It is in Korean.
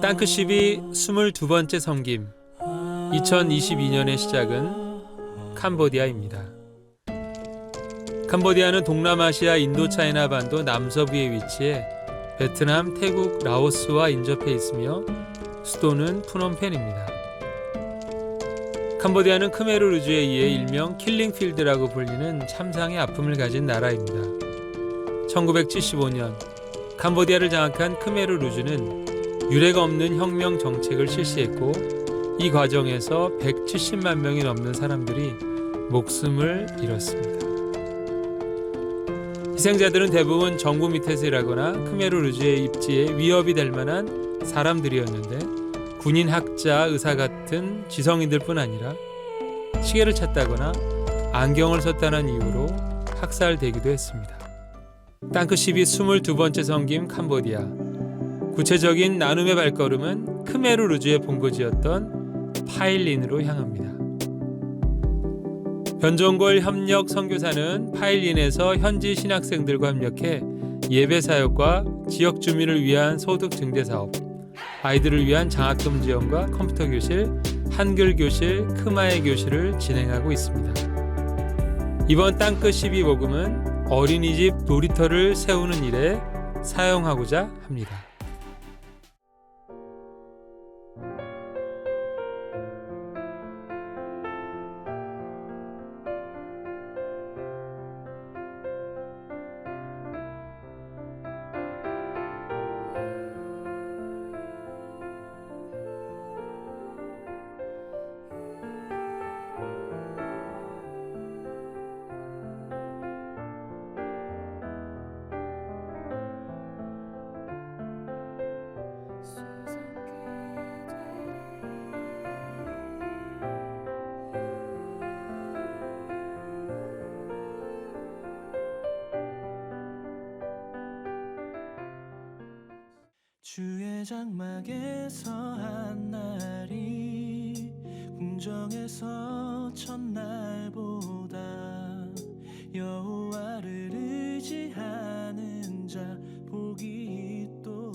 땅크십이 22번째 섬김 2022년의 시작은 캄보디아입니다. 캄보디아는 동남아시아 인도차이나 반도 남서부에 위치해 베트남, 태국, 라오스와 인접해 있으며 수도는 푸놈펜입니다. 캄보디아는 크메르루주에 의해 일명 킬링필드라고 불리는 참상의 아픔을 가진 나라입니다. 1975년 캄보디아를 장악한 크메르루주는 유례가 없는 혁명 정책을 실시했고 이 과정에서 170만 명이 넘는 사람들이 목숨을 잃었습니다. 희생자들은 대부분 정부 밑에서 일하거나 크메르루주의 입지에 위협이 될 만한 사람들이었는데 군인, 학자, 의사 같은 지성인들뿐 아니라 시계를 찾다거나 안경을 썼다는 이유로 학살되기도 했습니다. 땅크십이 22번째 섬김 캄보디아 구체적인 나눔의 발걸음은 크메르루주의 본거지였던 파일린으로 향합니다. 변종골 협력 선교사는 파일린에서 현지 신학생들과 협력해 예배 사역과 지역 주민을 위한 소득 증대 사업, 아이들을 위한 장학금 지원과 컴퓨터 교실, 한글 교실, 크마의 교실을 진행하고 있습니다. 이번 땅끝 12 복음은 어린이집 놀이터를 세우는 일에 사용하고자 합니다. 주의 장막에서 한 날이 궁정에서 첫날보다 여호와를 의지하는 자 복이 있도